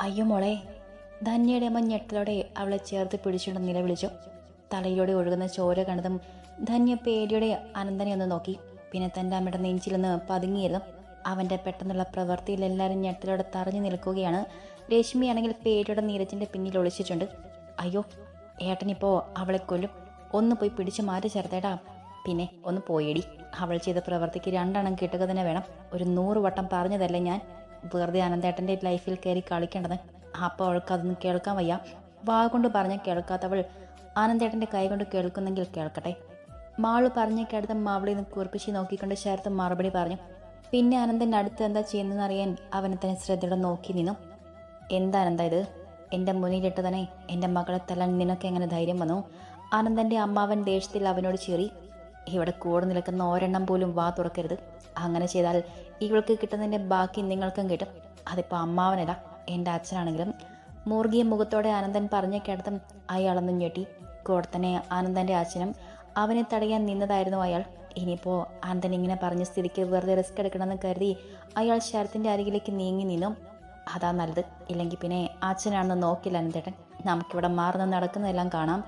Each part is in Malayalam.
അയ്യോ മോളെ ധന്യയുടെ അമ്മ ഞെട്ടലോടെ അവളെ ചേർത്ത് പിടിച്ചുകൊണ്ട് നിലവിളിച്ചു. തലയിലൂടെ ഒഴുകുന്ന ചോര കണ്ടതും ധന്യ പേടിയോടെ അനന്തനെ ഒന്ന് നോക്കി. പിന്നെ തന്റെ അമ്മയുടെ നെഞ്ചിലൊന്ന് പതുങ്ങിയിരുന്നു. അവന്റെ പെട്ടെന്നുള്ള പ്രവൃത്തിയിൽ എല്ലാവരും ഞെട്ടലോടെ തറഞ്ഞു നിൽക്കുകയാണ്. രശ്മിയാണെങ്കിൽ പേടിയോടെ നീരജിന്റെ പിന്നിൽ ഒളിച്ചിട്ടുണ്ട്. അയ്യോ ഏട്ടനിപ്പോൾ അവളെ കൊല്ലും. ഒന്ന് പോയി പിടിച്ചു മാറ്റി ചേർത്തേടാ. പിന്നെ ഒന്ന് പോയിടി. അവൾ ചെയ്ത പ്രവൃത്തിക്ക് രണ്ടെണ്ണം കിട്ടുക തന്നെ വേണം. ഒരു നൂറ് വട്ടം പറഞ്ഞതല്ലേ ഞാൻ? വെറുതെ അനന്തേട്ടന്റെ ലൈഫിൽ കയറി കളിക്കേണ്ടത്? അപ്പോൾ അവൾക്ക് അതൊന്നും കേൾക്കാൻ വയ്യ. വാ കൊണ്ട് പറഞ്ഞ കേൾക്കാത്തവൾ ആനന്ദേട്ടന്റെ കൈ കൊണ്ട് കേൾക്കുന്നെങ്കിൽ കേൾക്കട്ടെ. മാൾ പറഞ്ഞ കേട്ടത് മാവളി നിന്ന് കുറിപ്പിച്ച് നോക്കിക്കൊണ്ട് ശരത്ത് മറുപടി പറഞ്ഞു. പിന്നെ അനന്തൻ അടുത്ത് എന്താ ചെയ്യുന്നതെന്ന് അറിയാൻ അവനെ തന്നെ ശ്രദ്ധയോടെ നോക്കി നിന്നു. എന്താ അനന്ത ഇത്? എന്റെ മുന്നിലിട്ട് തന്നെ എന്റെ മകളെ തല്ലാൻ നിനക്ക് എങ്ങനെ ധൈര്യം വന്നു? അനന്തന്റെ അമ്മാവൻ ദേഷ്യത്തിൽ അവനോട് ചീറി ഇവിടെ കൂടെ നിൽക്കുന്ന ഒരെണ്ണം പോലും വാ തുറക്കരുത്. അങ്ങനെ ചെയ്താൽ ഇവൾക്ക് കിട്ടുന്നതിന്റെ ബാക്കി നിങ്ങൾക്കും കിട്ടും. അതിപ്പോൾ അമ്മാവനല്ല എന്റെ അച്ഛനാണെങ്കിലും. മൂർഗിയ മുഖത്തോടെ ആനന്ദൻ പറഞ്ഞ കേട്ടതും അയാളൊന്നും ഞെട്ടി. കൂടെ തന്നെ ആനന്ദന്റെ അച്ഛനും അവനെ തടയാൻ നിന്നതായിരുന്നു അയാൾ. ഇനിയിപ്പോൾ ആനന്ദൻ ഇങ്ങനെ പറഞ്ഞ സ്ഥിതിക്ക് വെറുതെ റിസ്ക് എടുക്കണമെന്ന് കരുതി അയാൾ ശരത്തിന്റെ അരികിലേക്ക് നീങ്ങി നിന്നു. അതാ നല്ലത്. ഇല്ലെങ്കിൽ പിന്നെ അച്ഛനാണെന്ന് നോക്കില്ല അനന്തേട്ടൻ. നമുക്കിവിടെ മാറുന്ന നടക്കുന്നതെല്ലാം കാണാം.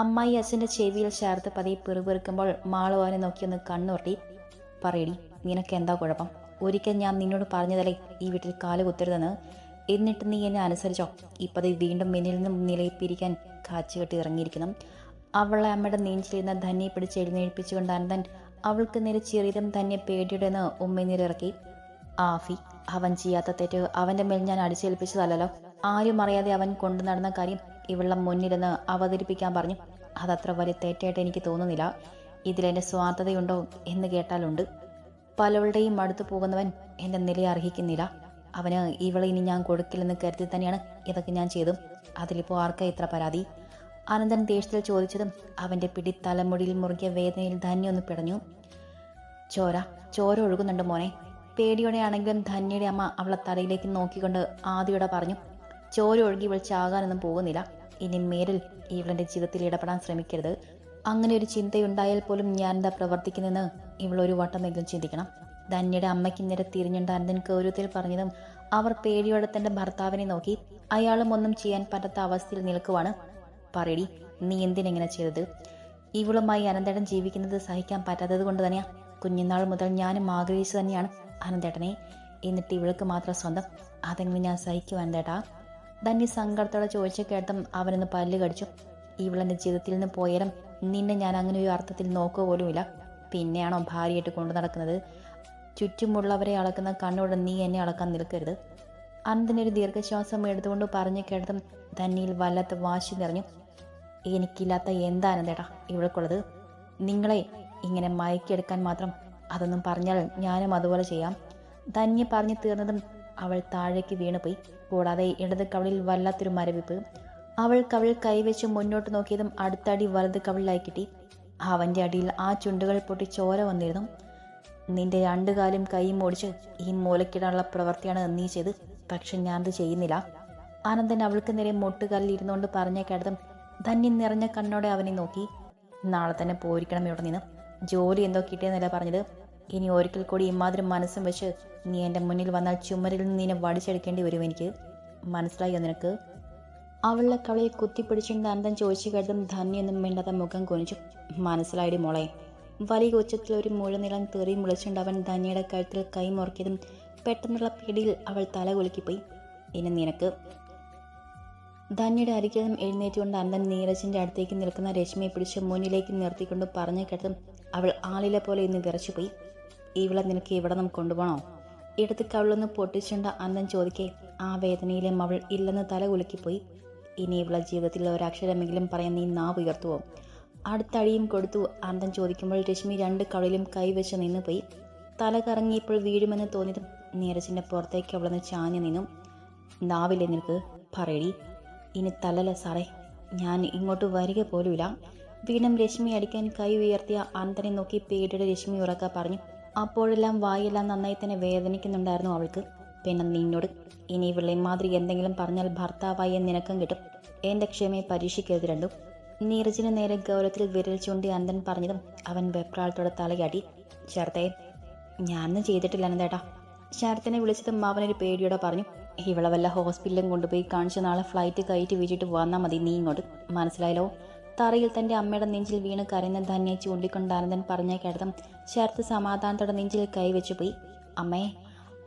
അമ്മായി അച്ഛന്റെ ചെവിയിൽ ചേർത്ത് പതിയെ പിറുപിറുക്കുമ്പോൾ മാളു അവനെ നോക്കിയൊന്ന് കണ്ണുരുട്ടി പറയടി നിനക്ക് എന്താ കുഴപ്പം? ഒരിക്കൽ ഞാൻ നിന്നോട് പറഞ്ഞതല്ലേ ഈ വീട്ടിൽ കാൽ കുത്തരുതെന്ന്? എന്നിട്ട് നീ എന്നെ അനുസരിച്ചോ? ഇപ്പത് വീണ്ടും മിന്നിൽ നിന്നും നിലയിപ്പിരിക്കാൻ കാച്ചുകെട്ടി ഇറങ്ങിയിരിക്കണം അവളെ അമ്മയുടെ നീഞ്ചിലിരുന്ന ധന്യെ പിടിച്ച് എഴുന്നേൽപ്പിച്ചുകൊണ്ട് അനന്തൻ അവൾക്ക് നേരെ ചെറിയതും തന്നെ പേടിയുടെന്ന് ഉമ്മ ഉമ്മനീരിറക്കി ആഫി അവൻ ചെയ്യാത്ത തെറ്റ്. അവന്റെ മേൽ ഞാൻ അടിച്ചേൽപ്പിച്ചതല്ലോ ആരും അറിയാതെ അവൻ കൊണ്ടു നടന്ന കാര്യം ഇവളുടെ മുന്നിരുന്ന് അവതരിപ്പിക്കാൻ പറഞ്ഞു. അതത്ര വലിയ തെറ്റായിട്ട് എനിക്ക് തോന്നുന്നില്ല. ഇതിലെന്റെ സ്വാർത്ഥതയുണ്ടോ എന്ന് കേട്ടാലുണ്ട്. പലവളുടെയും അടുത്ത് പോകുന്നവൻ എന്റെ നില അർഹിക്കുന്നില്ല. അവന് ഇവളെ ഇനി ഞാൻ കൊടുക്കില്ലെന്ന് കരുതി തന്നെയാണ് ഇതൊക്കെ ഞാൻ ചെയ്തും അതിലിപ്പോൾ ആർക്കാ ഇത്ര പരാതി? അനന്തൻ ദേഷ്യത്തിൽ ചോദിച്ചതും അവന്റെ പിടി തലമുടിയിൽ മുറുകിയ വേദനയിൽ ധന്യൊന്ന് പിടഞ്ഞു. ചോര ചോര ഒഴുകുന്നുണ്ട് മോനെ. പേടിയോടെ ആണെങ്കിലും ധന്യയുടെ അമ്മ അവളെ തലയിലേക്ക് നോക്കിക്കൊണ്ട് ആദ്യയോടെ പറഞ്ഞു. ചോര ഒഴുകി വിളിച്ചാകാനൊന്നും പോകുന്നില്ല. ഇനി മേലിൽ ഇവളെന്റെ ജീവിതത്തിൽ ഇടപെടാൻ ശ്രമിക്കരുത്. അങ്ങനെ ഒരു ചിന്തയുണ്ടായാൽ പോലും ഞാൻ എന്താ പ്രവർത്തിക്കുന്നതെന്ന് ഇവൾ ഒരു വട്ടമെങ്കിലും ചിന്തിക്കണം. ധന്യയുടെ അമ്മയ്ക്ക് നേരെ തിരിഞ്ഞുണ്ട് അനന്തൻ ഗൗരവത്തിൽ പറഞ്ഞതും അവർ പേടിയോടെ തന്റെ ഭർത്താവിനെ നോക്കി അയാളും ഒന്നും ചെയ്യാൻ പറ്റാത്ത അവസ്ഥയിൽ നിൽക്കുവാണ്. പറയടി നീ എന്തിനെങ്ങനെ ചെയ്തത്? ഇവളുമായി അനന്തേട്ടൻ ജീവിക്കുന്നത് സഹിക്കാൻ പറ്റാത്തത് കൊണ്ട് തന്നെയാ. കുഞ്ഞുനാൾ മുതൽ ഞാനും ആഗ്രഹിച്ചു തന്നെയാണ് അനന്തേട്ടനെ. എന്നിട്ട് ഇവൾക്ക് മാത്രം സ്വന്തം. അതെങ്ങനെ ഞാൻ സഹിക്കും അനന്തേട്ടാ? ധന്യ സങ്കടത്തോടെ ചോദിച്ച കേട്ടും അവനൊന്ന് പല്ല് കടിച്ചു. ഇവളെന്റെ ജീവിതത്തിൽ നിന്ന് പോയാലും നിന്നെ ഞാൻ അങ്ങനെ ഒരു അർത്ഥത്തിൽ നോക്കുക പോലുമില്ല. പിന്നെയാണോ ഭാര്യയായിട്ട് കൊണ്ടു നടക്കുന്നത്? ചുറ്റുമുള്ളവരെ അളക്കുന്ന കണ്ണോടെ നീ എന്നെ അളക്കാൻ നിൽക്കരുത്. അന്തിനൊരു ദീർഘശ്വാസം എടുത്തുകൊണ്ട് പറഞ്ഞു കേട്ടതും ധന്യയിൽ വല്ലാത്ത വാശി നിറഞ്ഞു. എനിക്കില്ലാത്ത എന്താ അനന്തേട്ടാ ഇവൾക്കുള്ളത്? നിങ്ങളെ ഇങ്ങനെ മയക്കിയെടുക്കാൻ മാത്രം അതൊന്നും പറഞ്ഞാൽ ഞാനും അതുപോലെ ചെയ്യാം. ധന്യ പറഞ്ഞു തീർന്നതും അവൾ താഴേക്ക് വീണുപോയി. കൂടാതെ ഇടത് കവളിൽ വല്ലാത്തൊരു മരവിപ്പ്. അവൾ കവൾ കൈവച്ച് മുന്നോട്ട് നോക്കിയതും അടുത്തടി വലത് കവളിലായി കിട്ടി. അവന്റെ അടിയിൽ ആ ചുണ്ടുകൾ പൊട്ടി ചോര വന്നിരുന്നു. നിന്റെ രണ്ടു കാലും കൈയും ഓടിച്ച് ഈ മൂലക്കിടാനുള്ള പ്രവൃത്തിയാണ് നീ ചെയ്ത്. പക്ഷെ ഞാനത് ചെയ്യുന്നില്ല. ആനന്ദൻ അവൾക്ക് നേരെ മുട്ടുകാലിൽ ഇരുന്നുകൊണ്ട് പറഞ്ഞ കേട്ടതും ധന്യം നിറഞ്ഞ കണ്ണോടെ അവനെ നോക്കി. നാളെ തന്നെ പോയിരിക്കണം ഇവിടെ നിന്ന്. ജോലി എന്തോ കിട്ടിയെന്നല്ല പറഞ്ഞത്. ഇനി ഒരിക്കൽ കൂടി ഇമാതിരി മനസ്സും വെച്ച് നീ എന്റെ മുന്നിൽ വന്നാൽ ചുമരിൽ നിന്ന് നിന്നെ വടിച്ചെടുക്കേണ്ടി വരും എനിക്ക്. മനസ്സിലായോ നിനക്ക്? അവളുടെ കളയെ കുത്തിപ്പിടിച്ചുകൊണ്ട് അന്തം ചോദിച്ചു കേട്ടതും ധന്യൊന്നും മിണ്ടാതെ മുഖം കുനിച്ചു. മനസ്സിലായിടി മോളെ. വലിയ ഉച്ചത്തിൽ ഒരു മുഴനിലം തെറി മുളിച്ചുകൊണ്ട് അവൻ ധന്യയുടെ കഴുത്തിൽ കൈ മുറുക്കിയതും പെട്ടെന്നുള്ള പിടിയിൽ അവൾ തല കുലുക്കിപ്പോയി. ഇനി നിനക്ക്. ധന്യയുടെ അരികിലും എഴുന്നേറ്റുകൊണ്ട് അന്തൻ നീരജിന്റെ അടുത്തേക്ക് നിൽക്കുന്ന രശ്മിയെ പിടിച്ച് മുന്നിലേക്ക് നിർത്തിക്കൊണ്ട് പറഞ്ഞു കേട്ടതും അവൾ ആളിലെ പോലെ ഇന്ന് വിറച്ചുപോയി. ഇവളെ നിനക്ക് ഇവിടെ നമുക്ക് കൊണ്ടുപോകണോ? ഇടത്ത് കവിളൊന്ന് പൊട്ടിച്ചുണ്ട അനന്തൻ ചോദിക്കേ. ആ വേദനയിലും അവൾ ഇല്ലെന്ന് തല കുലുക്കിപ്പോയി. ഇനി ഇവളെ ജീവിതത്തിൽ ഒരക്ഷരമെങ്കിലും പറയാൻ നീ നാവ് ഉയർത്തുവോ? അടുത്തടിയും കൊടുത്തു അന്തം ചോദിക്കുമ്പോൾ രശ്മി രണ്ട് കവളിലും കൈവച്ച് നിന്ന് പോയി തല കറങ്ങിയപ്പോൾ വീഴുമെന്ന് തോന്നിയതും നീരജിന്റെ പുറത്തേക്ക് അവളൊന്ന് ചാഞ്ഞു നിന്നു. നാവില്ലേ നിനക്ക്? പറയടി. ഇനി തലല്ല സാറേ. ഞാൻ ഇങ്ങോട്ട് വരിക പോലുമില്ല. വീണ്ടും രശ്മി അടിക്കാൻ കൈ ഉയർത്തിയ അന്തനെ നോക്കി പേടിയുടെ രശ്മി ഉറക്ക പറഞ്ഞു. അപ്പോഴെല്ലാം വായെല്ലാം നന്നായി തന്നെ വേദനിക്കുന്നുണ്ടായിരുന്നു അവൾക്ക്. പിന്നെ നിന്നോട് ഇനി വിളിമാതിരി മാതിരി എന്തെങ്കിലും പറഞ്ഞാൽ ഭർത്താവായി നിനക്കും കിട്ടും. എന്റെ ക്ഷമയെ പരീക്ഷിക്കരുത് രണ്ടും. നീരജിന് നേരെ ഗൗരവത്തിൽ വിരൽ ചൂണ്ടി അന്തൻ പറഞ്ഞതും അവൻ വെപ്രാളത്തോടെ തലയാടി ശരത്തെ ഞാനൊന്നും ചെയ്തിട്ടില്ല അനന്തേട്ടാ. ശരത്തിനെ വിളിച്ചതും അവനൊരു പേടിയോടെ പറഞ്ഞു ഇവളെ വല്ല ഹോസ്പിറ്റലിലും കൊണ്ടുപോയി കാണിച്ച നാളെ ഫ്ലൈറ്റ് കയറ്റി വീട്ടിട്ട് വന്നാൽ മതി നീ ഇങ്ങോട്ട്. മനസ്സിലായല്ലോ? തറയിൽ തന്റെ അമ്മയുടെ നെഞ്ചിൽ വീണ് കരയുന്ന ധന്യെ ചൂണ്ടിക്കൊണ്ട് ആനന്ദൻ പറഞ്ഞ കേട്ടതും ചേർത്ത് സമാധാനത്തോടെ നെഞ്ചിൽ കൈവച്ചു പോയി. അമ്മേ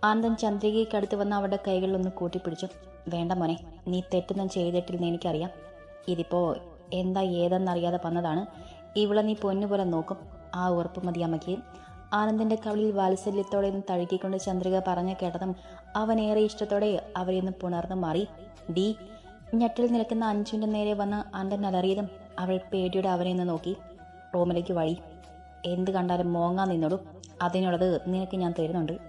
ആനന്ദൻ ചന്ദ്രികയ്ക്കടുത്ത് വന്ന് അവരുടെ കൈകളിലൊന്ന് കൂട്ടിപ്പിടിച്ചു. വേണ്ട മോനെ നീ തെറ്റൊന്നും ചെയ്തിട്ടില്ലെന്ന് എനിക്കറിയാം. ഇതിപ്പോ എന്താ ഏതെന്നറിയാതെ വന്നതാണ്. ഇവിടെ നീ പൊന്നുപോലെ നോക്കും. ആ ഉറപ്പ് മതി അമ്മയ്ക്ക്. ആനന്ദിന്റെ കവളിൽ വാത്സല്യത്തോടെ ഒന്ന് തഴുകിക്കൊണ്ട് ചന്ദ്രിക പറഞ്ഞ കേട്ടതും അവൻ ഏറെ ഇഷ്ടത്തോടെ അവരെയൊന്ന് പുണർന്നു മാറി. ഡി ഞെട്ടിൽ നിൽക്കുന്ന അഞ്ചുവിന്റെ നേരെ വന്ന് ആനന്ദൻ അലറിയതും അവൾ പേടിയുടെ അവനെ ഒന്ന് നോക്കി. റോമിലേക്ക് വഴി. എന്ത് കണ്ടാലും മോങ്ങാൻ നിന്നോളൂ. അതിനുള്ളത് നിനക്ക് ഞാൻ തരുന്നുണ്ട്.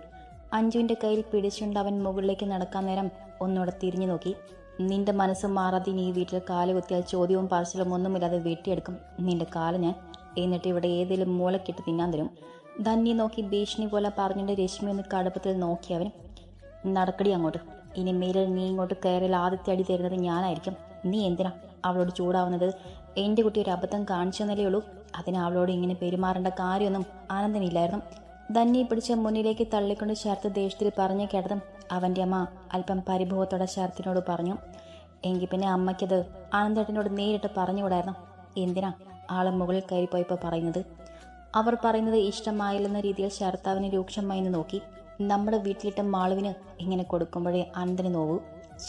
അഞ്ജുവിന്റെ കയ്യിൽ പിടിച്ചുകൊണ്ട് അവൻ മുകളിലേക്ക് നടക്കാൻ നേരം ഒന്നുകൂടെ തിരിഞ്ഞു നോക്കി. നിന്റെ മനസ്സ് മാറാതെ നീ വീട്ടിൽ കാൽ കുത്തിയാൽ ചോദ്യവും പാർസലും ഒന്നുമില്ലാതെ വെട്ടിയെടുക്കും. നിന്റെ കാൽ ഞാൻ. എന്നിട്ട് ഇവിടെ ഏതെങ്കിലും മൂലക്കിട്ട് തിന്നാൻ തരും. ധന്യെ നോക്കി ഭീഷണി പോലെ പറഞ്ഞിട്ട് രശ്മി ഒന്ന് കടുപ്പത്തിൽ നോക്കി അവൻ നടക്കടി അങ്ങോട്ട്. ഇനി മേലിൽ നീ ഇങ്ങോട്ട് കയറിയാൽ ആദ്യത്തെ അടി തരുന്നത് ഞാനായിരിക്കും. നീ എന്തിനാ അവളോട് ചൂടാവുന്നത്? എന്റെ കുട്ടി ഒരു അബദ്ധം കാണിച്ചു എന്നല്ലേ ഉള്ളൂ. അതിന് അവളോട് ഇങ്ങനെ പെരുമാറേണ്ട കാര്യമൊന്നും ആനന്ദനില്ലായിരുന്നു. ധന്യെ പിടിച്ച് മുന്നിലേക്ക് തള്ളിക്കൊണ്ട് ശരത്ത് ദേഷ്യത്തിൽ പറഞ്ഞു കേട്ടതും അവന്റെ അമ്മ അല്പം പരിഭവത്തോടെ ശരത്തിനോട് പറഞ്ഞു എങ്കിൽ പിന്നെ അമ്മയ്ക്കത് ആനന്ദേട്ടനോട് നേരിട്ട് പറഞ്ഞുകൂടായിരുന്നു? എന്തിനാ ആളെ മുകളിൽ കയറിപ്പോയപ്പോൾ പറയുന്നത്? അവർ പറയുന്നത് ഇഷ്ടമായില്ലെന്ന രീതിയിൽ ശരത്താവിനെ രൂക്ഷമായി നോക്കി. നമ്മുടെ വീട്ടിലിട്ട മാളുവിന് ഇങ്ങനെ കൊടുക്കുമ്പോഴേ ആനന്ദന് നോവൂ.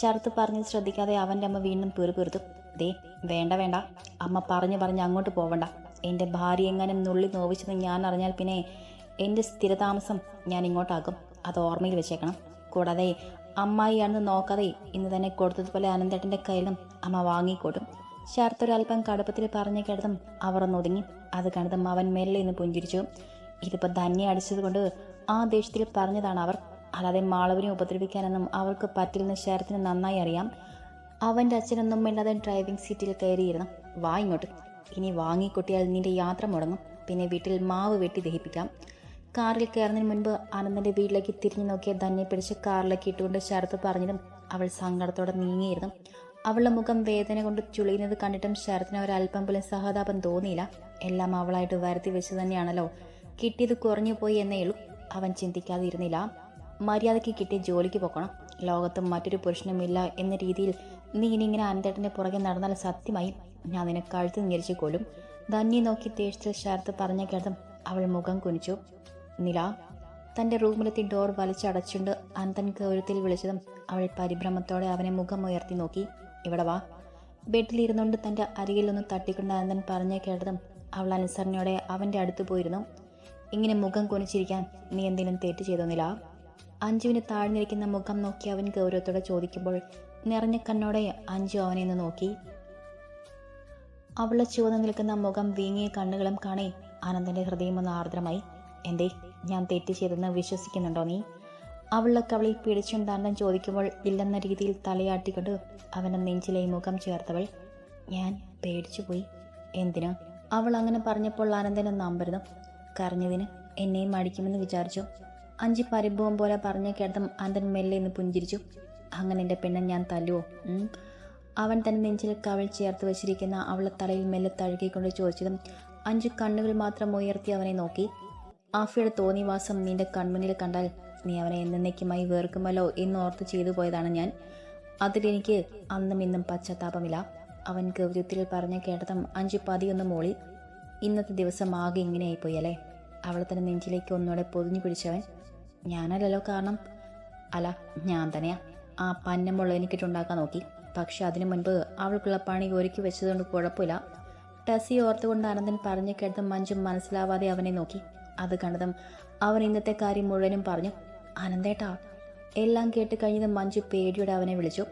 ശരത്ത് പറഞ്ഞത് ശ്രദ്ധിക്കാതെ അവന്റെ അമ്മ വീണ്ടും പെറുപെറുത്തു. ദേ വേണ്ട വേണ്ട. അമ്മ പറഞ്ഞു പറഞ്ഞ് അങ്ങോട്ട് പോവണ്ട. എന്റെ ഭാര്യ എങ്ങനെ നുള്ളി നോവിച്ചെന്ന് ഞാൻ അറിഞ്ഞാൽ പിന്നെ എന്റെ സ്ഥിരതാമസം ഞാൻ ഇങ്ങോട്ടാക്കും. അത് ഓർമ്മയിൽ വെച്ചേക്കണം. കൂടാതെ അമ്മായിയാണെന്ന് നോക്കാതെ ഇന്ന് തന്നെ കൊടുത്തതുപോലെ അനന്തേട്ടന്റെ കയ്യിലും അമ്മ വാങ്ങിക്കോട്ടും. ശരത്തൊരൽപ്പം കടുപ്പത്തിൽ പറഞ്ഞു കേട്ടതും അവർ ഒന്ന് ഒതുങ്ങി. അത് കണ്ടതും അവൻ മെല്ലെ ഇന്ന് പുഞ്ചിരിച്ചു. ഇതിപ്പോൾ ധന്യെ അടിച്ചതുകൊണ്ട് ആ ദേഷ്യത്തിൽ പറഞ്ഞതാണ് അവർ. അല്ലാതെ മാളവിനെ ഉപദ്രവിക്കാനൊന്നും അവർക്ക് പറ്റില്ലെന്ന് ശരത്തിന് നന്നായി അറിയാം. അവന്റെ അച്ഛനൊന്നും മിണ്ടാതെ ഡ്രൈവിംഗ് സീറ്റിൽ കയറിയിരുന്നു. വാ ഇങ്ങോട്ട്. ഇനി വാങ്ങിക്കൊട്ടിയാൽ നിന്റെ യാത്ര മുടങ്ങും. പിന്നെ വീട്ടിൽ മാവ് വെട്ടി ദഹിപ്പിക്കാം. കാറിൽ കയറുന്നതിന് മുൻപ് ആനന്ദന്റെ വീട്ടിലേക്ക് തിരിഞ്ഞു നോക്കിയ ധന്യെ പിടിച്ച് കാറിലേക്ക് ഇട്ടുകൊണ്ട് ശരത്ത് പറഞ്ഞതും അവൾ സങ്കടത്തോടെ നീങ്ങിയിരുന്നു. അവളുടെ മുഖം വേദന കൊണ്ട് ചുളിയുന്നത് കണ്ടിട്ടും ശരത്തിന് ഒരല്പം പോലും സഹതാപം തോന്നിയില്ല. എല്ലാം അവളായിട്ട് വരുത്തി വെച്ച് തന്നെയാണല്ലോ. കിട്ടിയത് കുറഞ്ഞു പോയി എന്നേ ഉള്ളൂ. അവൻ ചിന്തിക്കാതെ ഇരുന്നില്ല മര്യാദയ്ക്ക് കിട്ടിയ ജോലിക്ക് പോക്കണം ലോകത്ത് മറ്റൊരു പുരുഷനുമില്ല എന്ന രീതിയിൽ നീ ഇനി ഇങ്ങനെ അനന്തേട്ടന്റെ പുറകെ നടന്നാൽ സത്യമായി. ഞാൻ നിന്നെ കഴുത്ത് ഞെരിച്ചു കൊല്ലും. ധന്യെ നോക്കി തേച്ച് ശരത്ത് പറഞ്ഞ കേട്ടതും അവൾ മുഖം കുനിച്ചു. നില തന്റെ റൂമിലെത്തി ഡോർ വലിച്ചടച്ചുകൊണ്ട് അന്തൻ ഗൗരവത്തിൽ വിളിച്ചതും അവൾ പരിഭ്രമത്തോടെ അവനെ മുഖം ഉയർത്തി നോക്കി. ഇവിടെ വാ. ബെഡിലിരുന്നുകൊണ്ട് തന്റെ അരികിലൊന്ന് തട്ടിക്കൊണ്ട് അനന്തൻ പറഞ്ഞു കേട്ടതും അവൾ അനുസരണയോടെ അവന്റെ അടുത്ത് പോയിരുന്നു. ഇങ്ങനെ മുഖം കുനിച്ചിരിക്കാൻ നീ എന്തെങ്കിലും തെറ്റ് ചെയ്തോന്നില്ല അഞ്ജുവിന് താഴ്ന്നിരിക്കുന്ന മുഖം നോക്കി അവൻ ഗൗരവത്തോടെ ചോദിക്കുമ്പോൾ നിറഞ്ഞ കണ്ണോടെ അഞ്ജു അവനെ ഒന്ന് നോക്കി. അവളെ ചുവന്നു നിൽക്കുന്ന മുഖം വീങ്ങിയ കണ്ണുകളും കാണേ ആനന്ദന്റെ ഹൃദയം ഒന്ന് ആർദ്രമായി. എന്തേ ഞാൻ തെറ്റ് ചെയ്തെന്ന് വിശ്വസിക്കുന്നുണ്ടോ നീ? അവളുടെ കവളിൽ പിടിച്ചുണ്ടാണെന്ന് ചോദിക്കുമ്പോൾ ഇല്ലെന്ന രീതിയിൽ തലയാട്ടിക്കൊണ്ട് അവന്റെ നെഞ്ചിലെ മുഖം ചേർത്തവൾ ഞാൻ പേടിച്ചുപോയി. എന്തിനാ? അവൾ അങ്ങനെ പറഞ്ഞപ്പോൾ ആനന്ദനെ നമ്പരുന്നു കരഞ്ഞതിന് എന്നെയും അടിക്കുമെന്ന് വിചാരിച്ചു? അഞ്ച് പരിഭവം പോലെ പറഞ്ഞ കേട്ടതും ആനന്ദൻ മെല്ലെ എന്ന് പുഞ്ചിരിച്ചു. അങ്ങനെ എന്റെ പെണ്ണെ ഞാൻ തല്ലുവോ. അവൻ തന്റെ നെഞ്ചിൽ കവൽ ചേർത്ത് വെച്ചിരിക്കുന്ന അവളെ തലയിൽ മെല്ലെ തഴുകിക്കൊണ്ട് ചോദിച്ചതും അഞ്ചു കണ്ണുകൾ മാത്രം ഉയർത്തി അവനെ നോക്കി. ആഫിയുടെ തോന്നിവാസം നിന്റെ കൺമുന്നിൽ കണ്ടാൽ നീ അവനെ എന്നേക്കുമായി വേർക്കുമല്ലോ എന്നോർത്ത് ചെയ്തു പോയതാണ് ഞാൻ. അതിലെനിക്ക് അന്നും ഇന്നും പശ്ചാത്താപമില്ല. അവൻ ഗൗരവത്തിൽ പറഞ്ഞ കേട്ടതും അഞ്ചു പതിയൊന്ന് മോളി. ഇന്നത്തെ ദിവസം ആകെ ഇങ്ങനെയായിപ്പോയി അല്ലേ? അവളെ തന്നെ നെഞ്ചിലേക്ക് ഒന്നുകൂടെ പൊതിഞ്ഞു പിടിച്ചവൻ ഞാനല്ലല്ലോ കാരണം. അല്ല ഞാൻ തന്നെയാ. ആ പന്നമുള്ള എനിക്കിട്ടുണ്ടാക്കാൻ നോക്കി. പക്ഷെ അതിനു മുൻപ് അവൾക്കുള്ള പണി ഒരുക്കി വെച്ചതുകൊണ്ട് കുഴപ്പമില്ല. ടസി ഓർത്തുകൊണ്ട് അനന്തൻ പറഞ്ഞു കേട്ടതും മഞ്ജു മനസ്സിലാവാതെ അവനെ നോക്കി. അത് കണ്ടതും അവൻ ഇന്നത്തെ കാര്യം മുഴുവനും പറഞ്ഞു. അനന്തേട്ടാ എല്ലാം കേട്ട് കഴിഞ്ഞതും മഞ്ജു പേടിയോടെ അവനെ വിളിച്ചു.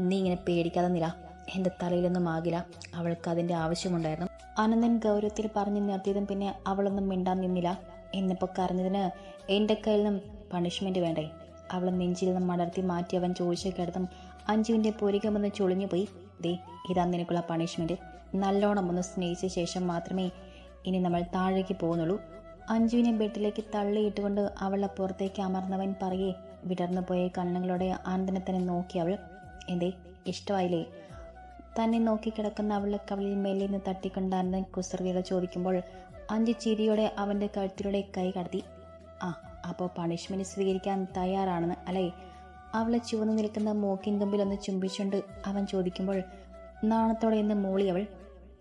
നീ ഇങ്ങനെ പേടിക്കാതെ നില എന്റെ തലയിലൊന്നും ആകില്ല. അവൾക്ക് അതിന്റെ ആവശ്യമുണ്ടായിരുന്നു. അനന്തൻ ഗൗരവത്തിൽ പറഞ്ഞു നിർത്തിയതും പിന്നെ അവളൊന്നും മിണ്ടാൻ നിന്നില്ല. എന്നിപ്പോ കരഞ്ഞതിന് എന്റെ കയ്യിൽ നിന്നും പണിഷ്മെന്റ് വേണ്ടേ? അവളെ നെഞ്ചിൽ നിന്നും മടർത്തി മാറ്റി അവൻ ചോദിച്ചു കിടത്തും അഞ്ജുവിന്റെ പൊരികമൊന്ന് ചൊളിഞ്ഞു പോയി. ദേ ഇതാ നിനക്കുള്ള പണിഷ്മെന്റ് നല്ലോണം ഒന്ന് സ്നേഹിച്ച ശേഷം മാത്രമേ ഇനി നമ്മൾ താഴേക്ക് പോകുന്നുള്ളൂ. അഞ്ജുവിനെ ബെഡിലേക്ക് തള്ളിയിട്ടുകൊണ്ട് അവളെ പുറത്തേക്ക് അമർന്നവൻ പറയെ വിടർന്നു പോയ കണ്ണുകളോടെ ആന്തനത്തിനെ നോക്കി അവൾ. എന്തേ ഇഷ്ടമായില്ലേ? തന്നെ നോക്കി കിടക്കുന്ന അവളുടെ കവളിൽ മേലിൽ നിന്ന് തട്ടിക്കൊണ്ട് അനന്തൻ കുസൃതിയോടെ ചോദിക്കുമ്പോൾ അഞ്ചു ചിരിയോടെ അവന്റെ കഴുത്തിലൂടെ കൈ കടത്തി. ആ അപ്പോൾ പണിഷ്മെന്റ് സ്വീകരിക്കാൻ തയ്യാറാണെന്ന് അല്ലേ? അവളെ ചുവന്നു നിൽക്കുന്ന മൂക്കിൻ തുമ്പിൽ ഒന്ന് ചുംബിച്ചുകൊണ്ട് അവൻ ചോദിക്കുമ്പോൾ നാണത്തോടെ എന്ന് മോളി അവൾ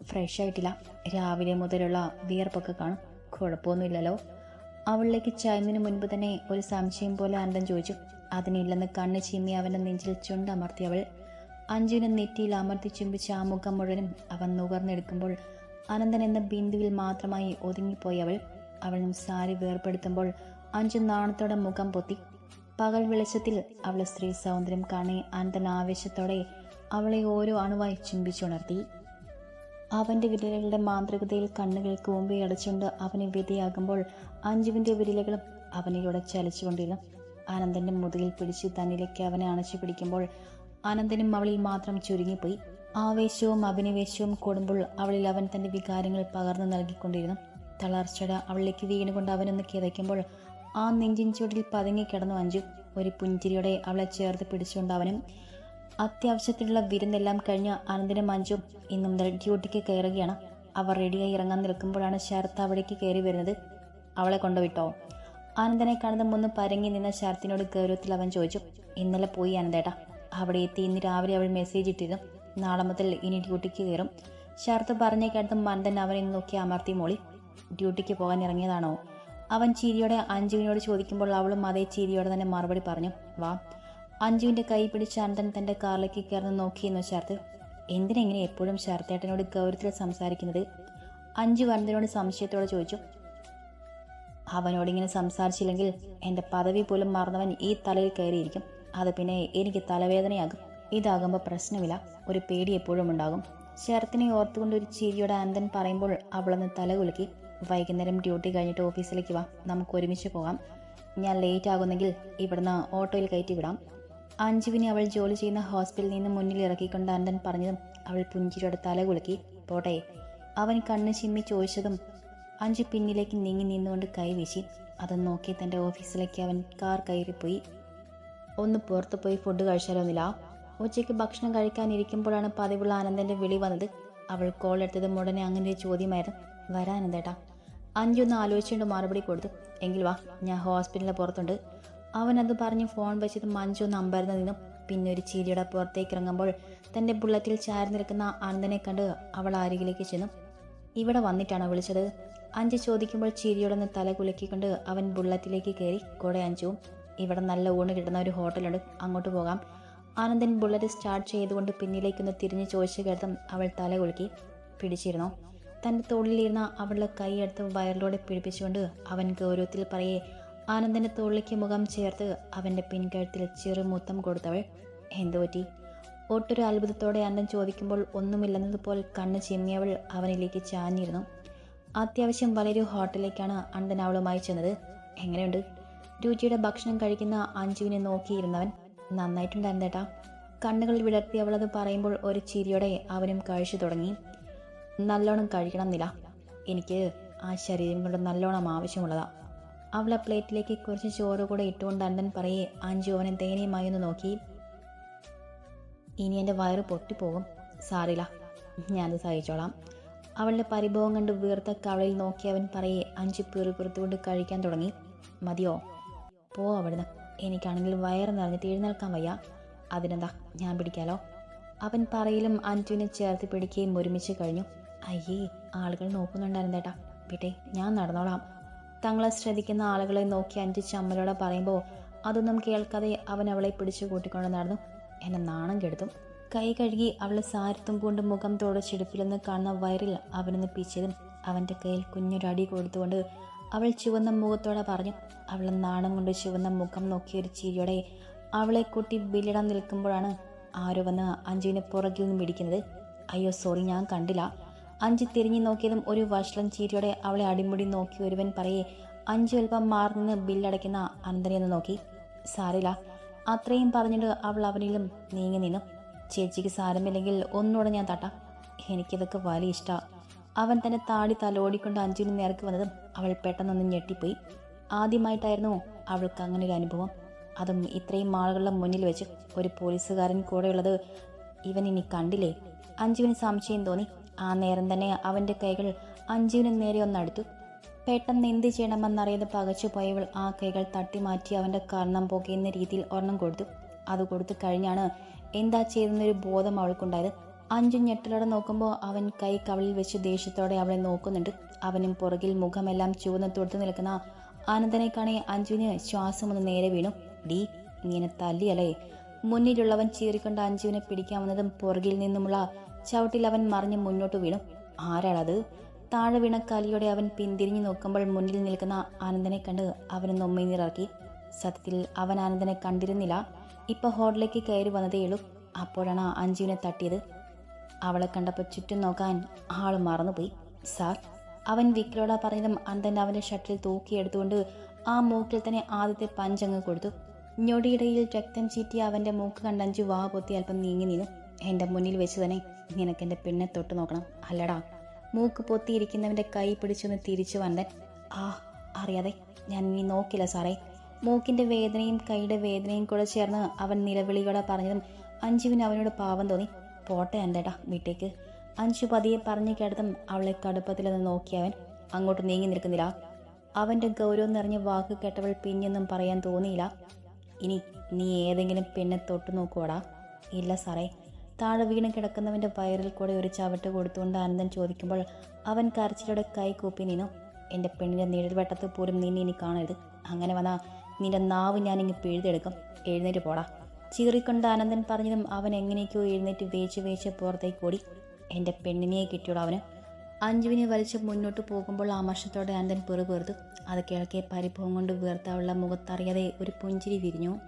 ഫ്രഷ് ആയിട്ടില്ല. രാവിലെ മുതലുള്ള വിയർപ്പൊക്കെ കാണും. കുഴപ്പമൊന്നുമില്ലല്ലോ. അവളിലേക്ക് ചായുന്നതിന് മുൻപ് തന്നെ ഒരു സംശയം പോലെ അനന്തൻ ചോദിച്ചു അതിനില്ലെന്ന് കണ്ണ് ചിമ്മി അവന്റെ നെഞ്ചിൽ ചുണ്ടമർത്തി അവൾ. അഞ്ജുവിനെ നെറ്റിയിൽ അമർത്തി ചുംബിച്ച ആ മുഖം മുഴുവനും അവൻ നുകർന്നെടുക്കുമ്പോൾ അനന്തൻ എന്ന ബിന്ദുവിൽ മാത്രമായി ഒതുങ്ങിപ്പോയി അവൾ. അവളും സാരി വേർപ്പെടുത്തുമ്പോൾ അഞ്ചു നാണത്തോടെ മുഖം പൊത്തി പകൽ വെളിച്ചത്തിൽ അവളെ സ്ത്രീ സൗന്ദര്യം കാണി അനന്തൻ ആവേശത്തോടെ അവളെ ഓരോ അണുവായി ചുംബിച്ചുണർത്തി അവന്റെ വിരലുകളുടെ മാന്ത്രികതയിൽ കണ്ണുകൾക്ക് മുമ്പേ അടച്ചുകൊണ്ട് അവന് വിധിയാകുമ്പോൾ അഞ്ജുവിന്റെ വിരലുകളും അവനിലൂടെ ചലിച്ചുകൊണ്ടിരുന്നു. അനന്തന്റെ മുതുകിൽ പിടിച്ച് തന്നിലേക്ക് അവനെ അണച്ചു പിടിക്കുമ്പോൾ അനന്തനും അവളിൽ മാത്രം ചുരുങ്ങിപ്പോയി. ആവേശവും അഭിനിവേശവും കൂടുമ്പോൾ അവളിൽ അവൻ തന്റെ വികാരങ്ങൾ പകർന്നു നൽകിക്കൊണ്ടിരുന്നു. തളർച്ചട അവളിലേക്ക് വീണുകൊണ്ട് അവനൊന്ന് കിതയ്ക്കുമ്പോൾ ആ നെഞ്ചിൻ ചുവട്ടിൽ പതുങ്ങി കിടന്നു അഞ്ചു ഒരു പുഞ്ചിരിയോടെ അവളെ ചേർത്ത് പിടിച്ചുകൊണ്ട് അവനും അത്യാവശ്യത്തിലുള്ള വിരുന്നെല്ലാം കഴിഞ്ഞ് അനന്തനും മഞ്ജു ഇന്നും ഡ്യൂട്ടിക്ക് കയറുകയാണ്. അവർ റെഡിയായി ഇറങ്ങാൻ നിൽക്കുമ്പോഴാണ് ശരത്ത് അവിടേക്ക് കയറി വരുന്നത്. അവളെ കൊണ്ടുവിട്ടോ? അനന്തനെ കാണുന്ന മുന്ന് പരങ്ങി നിന്ന ശരത്തിനോട് ഗൗരവത്തിൽ അവൻ ചോദിച്ചു. ഇന്നലെ പോയി അനന്തേട്ടാ. അവിടെ എത്തി ഇന്ന് രാവിലെ അവൾ മെസ്സേജ് ഇട്ടിരുന്നു. നാളെ മുതൽ ഇനി ഡ്യൂട്ടിക്ക് കയറും. ശരത്ത് പറഞ്ഞേക്കടുത്ത് മന്ദൻ അവനെ നോക്കി അമർത്തി മോളി. ഡ്യൂട്ടിക്ക് പോകാൻ ഇറങ്ങിയതാണോ? അവൻ ചിരിയോടെ അഞ്ജുവിനോട് ചോദിക്കുമ്പോൾ അവളും അതേ ചിരിയോടെ തന്നെ മറുപടി പറഞ്ഞു വാ. അഞ്ജുവിന്റെ കൈ പിടിച്ച് അനന്തൻ തന്റെ കാറിലേക്ക് കയറുന്ന നോക്കിയെന്നു ശരത്ത് എന്തിനെങ്ങനെ എപ്പോഴും ശരത്തേട്ടനോട് ഗൗരവത്തിൽ സംസാരിക്കുന്നത്? അഞ്ജു അനന്തനോട് സംശയത്തോടെ ചോദിച്ചു അവനോട് ഇങ്ങനെ സംസാരിച്ചില്ലെങ്കിൽ എന്റെ പദവി പോലും മറന്നവൻ ഈ തലയിൽ കയറിയിരിക്കും. അത് പിന്നെ എനിക്ക് തലവേദനയാകും. ഇതാകുമ്പോൾ പ്രശ്നമില്ല. ഒരു പേടി എപ്പോഴും ഉണ്ടാകും. ശരത്തിനെ ഓർത്തുകൊണ്ട് ഒരു ചിരിയോടെ അനന്തൻ പറയുമ്പോൾ അവളൊന്ന് തല കുലുക്കി വൈകുന്നേരം ഡ്യൂട്ടി കഴിഞ്ഞിട്ട് ഓഫീസിലേക്ക് വാ. നമുക്ക് ഒരുമിച്ച് പോകാം. ഞാൻ ലേറ്റ് ആകുന്നെങ്കിൽ ഇവിടുന്ന് ഓട്ടോയിൽ കയറ്റി വിടാം. അഞ്ജുവിനെ അവൾ ജോലി ചെയ്യുന്ന ഹോസ്പിറ്റലിൽ നിന്ന് മുന്നിൽ ഇറക്കിക്കൊണ്ട് അനന്തൻ പറഞ്ഞതും അവൾ പുഞ്ചിരിയുടെ തല കുലുക്കി. പോട്ടെ. അവൻ കണ്ണ് ചിമ്മി ചോദിച്ചതും അഞ്ചു പിന്നിലേക്ക് നീങ്ങി നിന്നുകൊണ്ട് കൈവീശി അത് നോക്കി തന്റെ ഓഫീസിലേക്ക് അവൻ കാർ കയറിപ്പോയി. ഒന്ന് പുറത്ത് പോയി ഫുഡ് കഴിച്ചാലൊന്നില്ല ഉച്ചയ്ക്ക് ഭക്ഷണം കഴിക്കാനിരിക്കുമ്പോഴാണ് പതിവുള്ള ആനന്ദന്റെ വിളി വന്നത്. അവൾ കോൾ എടുത്തതും ഉടനെ അങ്ങനെ ഒരു ചോദ്യമായിരുന്നു. വരാനെന്തേട്ടാ? അഞ്ചു ഒന്ന് ആലോചിച്ചുകൊണ്ട് മറുപടി കൊടുത്തു. എങ്കിൽ വാ ഞാൻ ഹോസ്പിറ്റലിൽ പുറത്തുണ്ട്. അവനത് പറഞ്ഞ് ഫോൺ വെച്ചത് മഞ്ചൊന്ന് അമ്പരന്ന് നിന്നു. പിന്നെ ഒരു ചിരിയുടെ പുറത്തേക്ക് ഇറങ്ങുമ്പോൾ തന്റെ ബുള്ളറ്റിൽ ചാരി നിൽക്കുന്ന അനന്തനെ കണ്ട് അവൾ അരികിലേക്ക് ചെന്നു. ഇവിടെ വന്നിട്ടാണോ വിളിച്ചത്? അഞ്ച് ചോദിക്കുമ്പോൾ ചിരിയോടൊന്ന് തല കുലുക്കിക്കൊണ്ട് അവൻ ബുള്ളറ്റിലേക്ക് കയറി. കൂടെ അഞ്ചുവും ഇവിടെ നല്ല ഊണ് കിട്ടുന്ന ഒരു ഹോട്ടലുണ്ട്. അങ്ങോട്ട് പോകാം. ആനന്ദൻ ബുള്ളറ്റ് സ്റ്റാർട്ട് ചെയ്തുകൊണ്ട് പിന്നിലേക്കൊന്ന് തിരിഞ്ഞ് ചോദിച്ചു കേട്ടതും അവൾ തല കുലുക്കി. പിടിച്ചിരുന്നോ? തന്റെ തോളിലിരുന്ന അവളുടെ കൈയെടുത്ത് വയറിലൂടെ പിടിപ്പിച്ചുകൊണ്ട് അവൻ ഗൗരവത്തിൽ പറയെ ആനന്ദന്റെ തോളിലേക്ക് മുഖം ചേർത്ത് അവന്റെ പിൻകഴുത്തിൽ ചെറുമുത്തം കൊടുത്തവൾ. എന്തു പറ്റി? ഒട്ടൊരു അത്ഭുതത്തോടെ അന്നൻ ചോദിക്കുമ്പോൾ ഒന്നുമില്ലെന്നതുപോലെ കണ്ണ് ചിമ്മിയവൾ അവനിലേക്ക് ചാഞ്ഞിരുന്നു. അത്യാവശ്യം വലിയൊരു ഹോട്ടലിലേക്കാണ് അണ്ടൻ അവളുമായി ചെന്നത്. എങ്ങനെയുണ്ട്? രുചിയുടെ ഭക്ഷണം കഴിക്കുന്ന അഞ്ജുവിനെ നോക്കിയിരുന്നവൻ. നന്നായിട്ടുണ്ടായിരുന്നേട്ടാ കണ്ണുകൾ വിടർത്തി അവളത് പറയുമ്പോൾ ഒരു ചിരിയോടെ അവനും കഴിച്ചു തുടങ്ങി. നല്ലോണം കഴിക്കണം നില എനിക്ക് ആ ശരീരം കൊണ്ട് നല്ലോണം ആവശ്യമുള്ളതാ. അവളെ പ്ലേറ്റിലേക്ക് കുറച്ച് ചോറ് കൂടെ ഇട്ടുകൊണ്ട് അണ്ടൻ പറയെ അഞ്ചു അവനെ ദയനീയമായി ഒന്ന് നോക്കി. ഇനി എന്റെ വയറ് പൊട്ടിപ്പോകും. സാറില്ല ഞാനത് സഹിച്ചോളാം. അവളുടെ പരിഭവം കണ്ട് വീർത്ത കവളിൽ നോക്കി അവൻ പറയെ അഞ്ച് പിറു പുറത്തുകൊണ്ട് കഴിക്കാൻ തുടങ്ങി. മതിയോ? പോ അവിടുന്ന്. എനിക്കാണെങ്കിൽ വയറ് നിറഞ്ഞിട്ട് എഴുന്നേൽക്കാൻ വയ്യ. അതിനെന്താ ഞാൻ പിടിക്കാലോ? അവൻ പറയിലും അഞ്ജുവിനെ ചേർത്ത് പിടിക്കുകയും ഒരുമിച്ച് കഴിഞ്ഞു. അയ്യേ ആളുകൾ നോക്കുന്നുണ്ടായിരുന്നേട്ടാ വിട്ടെ ഞാൻ നടന്നോളാം. തങ്ങളെ ശ്രദ്ധിക്കുന്ന ആളുകളെ നോക്കി അന്റെ ചമ്മലോടെ പറയുമ്പോൾ അതൊന്നും കേൾക്കാതെ അവൻ അവളെ പിടിച്ചു കൂട്ടിക്കൊണ്ട് നടന്നു. എന്നെ നാണം കെടുത്തും. കൈ കഴുകി അവളെ സാരത്തും കൊണ്ട് മുഖം തുടച്ചെടുപ്പിലെന്ന് കാണുന്ന വയറിൽ അവനൊന്ന് പിച്ചതും അവന്റെ കയ്യിൽ കുഞ്ഞൊരടി കൊടുത്തുകൊണ്ട് അവൾ ചുവന്ന മുഖത്തോടെ പറഞ്ഞു അവളെ നാണം കൊണ്ട് ചുവന്ന മുഖം നോക്കിയൊരു ചിരിയോടെ അവളെ കൂട്ടി ബില്ലിടാൻ നിൽക്കുമ്പോഴാണ് ആരോ വന്ന് അഞ്ജുവിനെ പുറകിൽ നിന്ന് പിടിക്കുന്നത്. അയ്യോ സോറി ഞാൻ കണ്ടില്ല. അഞ്ച് തിരിഞ്ഞു നോക്കിയതും ഒരു വഷളം ചീരിയോടെ അവളെ അടിമുടി നോക്കി ഒരുവൻ പറയെ അഞ്ചു അല്പം മാറുന്ന ബില്ലടയ്ക്കുന്ന അനന്തനെ ഒന്ന് നോക്കി. സാരില്ല അത്രയും പറഞ്ഞിട്ട് അവൾ അവനിലും നീങ്ങി നിന്നു. ചേച്ചിക്ക് സാരമില്ലെങ്കിൽ ഒന്നുകൂടെ ഞാൻ തട്ടാം. എനിക്കിതൊക്കെ വലിയ ഇഷ്ടമാണ് അവൻ തന്നെ താടി തലോടിക്കൊണ്ട് അഞ്ചിന് നേർക്ക് വന്നതും അവൾ പെട്ടെന്നൊന്ന് ഞെട്ടിപ്പോയി. ആദ്യമായിട്ടായിരുന്നു അവൾക്ക് അങ്ങനെ ഒരു അനുഭവം. അതും ഇത്രയും ആളുകളുടെ മുന്നിൽ വെച്ച് ഒരു പോലീസുകാരൻ കൂടെയുള്ളത് ഇവൻ ഇനി കണ്ടില്ലേ? അഞ്ജുവിന് സംശയം തോന്നി. ആ നേരം തന്നെ അവന്റെ കൈകൾ അഞ്ജുവിന് നേരെ ഒന്നടുത്തു. പെട്ടെന്ന് എന്ത് ചെയ്യണമെന്നറിയാതെ പകച്ചു പോയവൾ ആ കൈകൾ തട്ടി മാറ്റി അവന്റെ കർണം പോകുന്ന രീതിയിൽ ഒരെണ്ണം കൊടുത്തു. അത് കൊടുത്തു കഴിഞ്ഞാണ് എന്താ ചെയ്തെന്നൊരു ബോധം അവൾക്കുണ്ടായത്. അഞ്ചു ഞെട്ടലോടെ നോക്കുമ്പോൾ അവൻ കൈ കവളിൽ വെച്ച് ദേഷ്യത്തോടെ അവളെ നോക്കുന്നുണ്ട്. അവനും പുറകിൽ മുഖമെല്ലാം ചുവന്ന് തൊടുത്തു നിൽക്കുന്ന ആനന്ദനെ കാണേ അഞ്ജുവിന് ശ്വാസം ഒന്ന് നേരെ വീണു. ഡി ഇങ്ങനെ തല്ലിയല്ലേ? മുന്നിലുള്ളവൻ ചീറിക്കൊണ്ട് അഞ്ജുവിനെ പിടിക്കാൻ വന്നതും പുറകിൽ നിന്നുമുള്ള ചവിട്ടിൽ അവൻ മറിഞ്ഞ് മുന്നോട്ട് വീണു. ആരാളത് താഴെ വീണ കലിയോടെ അവൻ പിന്തിരിഞ്ഞു നോക്കുമ്പോൾ മുന്നിൽ നിൽക്കുന്ന ആനന്ദനെ കണ്ട് അവനൊന്ന് നൊമ്മീനിറക്കി സത്യത്തിൽ അവൻ ആനന്ദനെ കണ്ടിരുന്നില്ല. ഇപ്പൊ ഹോട്ടലിലേക്ക് കയറി വന്നതേയുള്ളൂ അപ്പോഴാണ് അഞ്ജുവിനെ തട്ടിയത്. അവളെ കണ്ടപ്പോൾ ചുറ്റും നോക്കാൻ ആൾ മറന്നുപോയി. സാർ അവൻ വിക്രോട പറഞ്ഞതും അന്തൻ അവന്റെ ഷട്ടിൽ തൂക്കിയെടുത്തുകൊണ്ട് ആ മൂക്കിൽ തന്നെ ആദ്യത്തെ പഞ്ചങ്ങ് കൊടുത്തു. ഞൊടിയിടയിൽ രക്തം ചീറ്റി അവന്റെ മൂക്ക് കണ്ടഞ്ചു വാ പൊത്തി അല്പം നീങ്ങി നിന്നു. എന്റെ മുന്നിൽ വെച്ച് തന്നെ നിനക്കെന്റെ പെണ്ണെ തൊട്ട് നോക്കണം. അല്ലടാ മൂക്ക് പൊത്തിയിരിക്കുന്നവന്റെ കൈ പിടിച്ചൊന്ന് തിരിച്ചു വന്നൻ ആ അറിയാതെ ഞാൻ നീ നോക്കില്ല സാറേ. മൂക്കിന്റെ വേദനയും കൈയുടെ വേദനയും കൂടെ ചേർന്ന് അവൻ നിലവിളിയോടെ പറഞ്ഞതും അഞ്ജുവിന് അവനോട് പാവം തോന്നി. പോട്ടെ എന്തേട്ടാ വീട്ടേക്ക്. അഞ്ചു പതിയെ പറഞ്ഞു കേട്ടതും അവളെ കടുപ്പത്തിലൊന്ന് നോക്കിയവൻ അങ്ങോട്ട് നീങ്ങി നിൽക്കുന്നില്ല. അവന്റെ ഗൗരവം നിറഞ്ഞ വാക്ക് കേട്ടവൾ പിന്നെയൊന്നും പറയാൻ തോന്നിയില്ല. ഇനി നീ ഏതെങ്കിലും പെണ്ണെ തൊട്ടു നോക്കുവാടാ. ഇല്ല സാറേ താഴെ വീണ് കിടക്കുന്നവന്റെ വയറിൽ കൂടെ ഒരു ചവിട്ട് കൊടുത്തുകൊണ്ട് ആനന്ദൻ ചോദിക്കുമ്പോൾ അവൻ കരച്ചിലൂടെ കൈ കൂപ്പി നിന്നു. എന്റെ പെണ്ണിന്റെ നിഴൽവട്ടത്ത് പോലും നിന്നെ ഇനി കാണരുത്. അങ്ങനെ വന്നാൽ നിന്റെ നാവ് ഞാനിങ്ങ് പിഴുതെടുക്കും. എഴുന്നേറ്റ് പോടാ. ചീറിക്കൊണ്ട് ആനന്ദൻ പറഞ്ഞതും അവൻ എങ്ങനെയൊക്കെയോ എഴുന്നേറ്റ് വേച്ച് വേച്ച് പുറത്തേക്ക് ഓടി. എന്റെ പെണ്ണിനെ കിട്ടിയോളൂ അവന്. അഞ്ജുവിനെ വലിച്ച് മുന്നോട്ട് പോകുമ്പോൾ ആമർശത്തോടെ അനന്തൻ ആനന്ദൻ പെറുപേർത്തു അത് കേൾക്കെ പരിഭവം കൊണ്ട് വീർത്താവുള്ള മുഖത്തറിയാതെ ഒരു പുഞ്ചിരി വിരിഞ്ഞു.